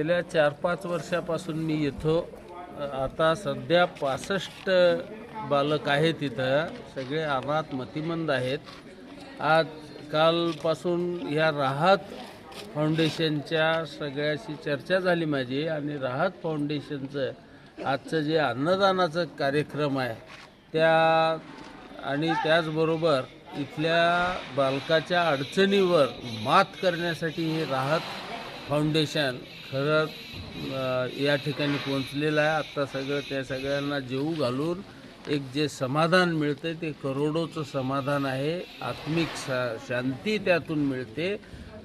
गेल्या चार पाच वर्षापासून मी येतो आता सध्या पासष्ट बालक आहेत इथं सगळे अनाथ मतिमंद आहेत. आज कालपासून ह्या राहत फाउंडेशनच्या सगळ्याशी चर्चा झाली माझी आणि राहत फाउंडेशनचं आजचं जे अन्नदानाचं कार्यक्रम आहे त्या आणि त्याचबरोबर इथल्या बालकाच्या अडचणीवर मात करण्यासाठी हे राहत फाउंडेशन खरं या ठिकाणी पोहोचलेलं आहे. आत्ता सगळं त्या सगळ्यांना जेऊ घालून एक जे समाधान मिळतं ते करोडोचं समाधान आहे. आत्मिक शा शांती त्यातून मिळते.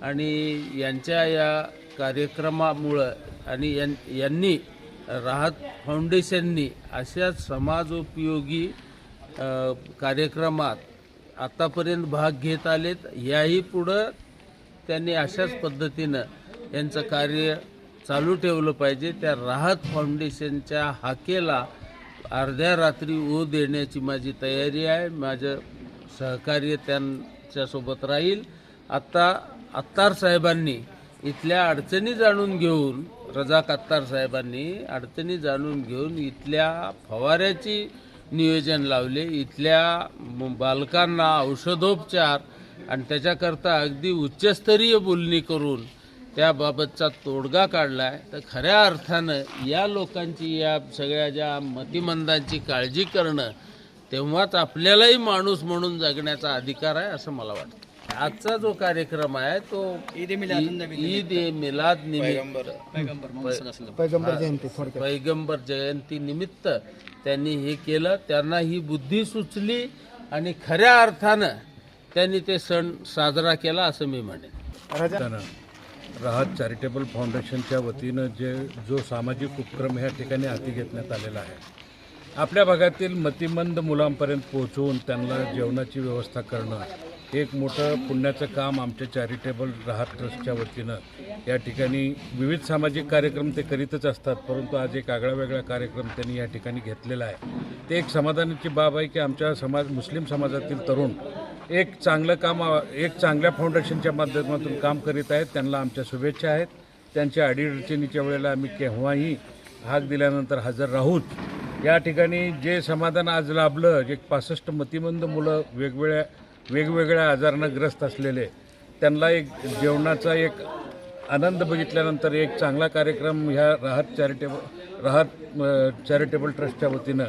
आणि यांच्या या कार्यक्रमामुळं आणि यां यांनी राहत फाउंडेशननी अशाच समाजोपयोगी कार्यक्रमात आतापर्यंत भाग घेत आलेत. याही पुढं त्यांनी अशाच पद्धतीनं यांचं कार्य चालू ठेवलं पाहिजे. त्या राहत फाउंडेशनच्या हाकेला अर्ध्या रात्री ओ देण्याची माझी तयारी आहे. माझं सहकार्य त्यांच्यासोबत राहील. आत्ता अत्तार साहेबांनी इथल्या अडचणी जाणून घेऊन रजाक अत्तार साहेबांनी अडचणी जाणून घेऊन इथल्या फवाऱ्याची नियोजन लावले. इथल्या बालकांना औषधोपचार आणि त्याच्याकरता अगदी उच्चस्तरीय बोलणी करून त्याबाबतचा तोडगा काढला आहे तर खऱ्या अर्थानं या लोकांची या सगळ्या ज्या मतिमंदांची काळजी करणं तेव्हाच आपल्यालाही माणूस म्हणून जगण्याचा अधिकार आहे असं मला वाटतं. आजचा जो कार्यक्रम आहे तो ईद ए मिलाद निमित्त. पैगंबर जयंती थोडक्यात. पैगंबर जयंती निमित्त त्यांनी हे केलं. त्यांना ही बुद्धी सुचली आणि खऱ्या अर्थानं त्यांनी ते सण साजरा केला असं मी म्हणेन. राहत चॅरिटेबल फाउंडेशनच्या वतीनं जे जो सामाजिक उपक्रम ह्या ठिकाणी हाती घेतण्यात आलेला आहे. आपल्या भागातील मतिमंद मुलांपर्यंत पोहोचवून त्यांना जेवणाची व्यवस्था करणं हे एक मोठं पुण्याचं काम आमच्या चॅरिटेबल राहत ट्रस्टच्या वतीनं. या ठिकाणी विविध सामाजिक कार्यक्रम ते करीतच असतात परंतु आज एक आगळा वेगळा कार्यक्रम त्यांनी या ठिकाणी घेतलेला आहे. ते एक समाधानाची बाब आहे की आमच्या समाज मुस्लिम समाजातील तरुण एक चांगलं काम एक चांगल्या फाउंडेशनच्या माध्यमातून काम करीत आहेत त्यांना आमच्या शुभेच्छा आहेत. त्यांच्या अडीअडचणीच्या वेळेला आम्ही केव्हाही भाग दिल्यानंतर हजर राहूच. या ठिकाणी जे समाधान आज लाभलं जे पासष्ट मतिमंद मुलं वेगवेगळ्या वेगवेगळ्या आजारानं ग्रस्त असलेले त्यांना एक जेवणाचा एक आनंद बघितल्यानंतर एक चांगला कार्यक्रम ह्या राहत चॅरिटेबल राहत चॅरिटेबल ट्रस्टच्या वतीनं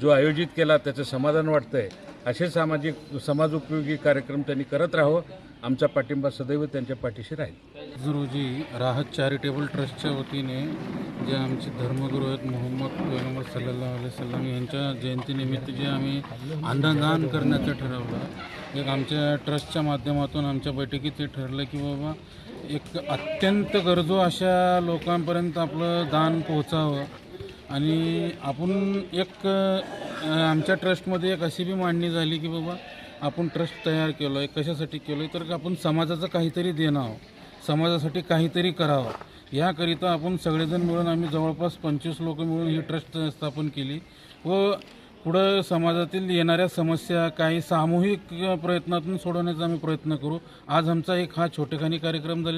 जो आयोजित केला त्याचं समाधान वाटतं आहे असे सामाजिक समाजोपयोगी कार्यक्रम त्यांनी करत राहावं आमचा पाठिंबा सदैव त्यांच्या पाठीशी राहील. गुरुजी राहत चॅरिटेबल ट्रस्टच्या वतीने जे आमचे धर्मगुरू आहेत मोहम्मद पैगंबर सल्ला अलैहि यांच्या जयंतीनिमित्त जे आम्ही अन्नदान करण्याचं ठरवलं एक आमच्या ट्रस्टच्या माध्यमातून आमच्या बैठकीत ते ठरलं की बाबा एक अत्यंत गरजू अशा लोकांपर्यंत आपलं दान पोहोचावं. आणि आपण एक आमच्या ट्रस्टमध्ये एक अशी बी मांडणी झाली की बाबा आपण ट्रस्ट तयार केलो आहे कशासाठी केलो आहे तर आपण समाजाचं काहीतरी देणं आहोत समाजासाठी काहीतरी करावं. याकरिता आपण सगळेजण मिळून आम्ही जवळपास पंचवीस लोक मिळून ही ट्रस्ट स्थापन केली व पुढं समाजातील येणाऱ्या समस्या काही सामूहिक प्रयत्नातून सोडवण्याचा आम्ही प्रयत्न करू. आज आमचा एक हा छोटेखानी कार्यक्रम झालेला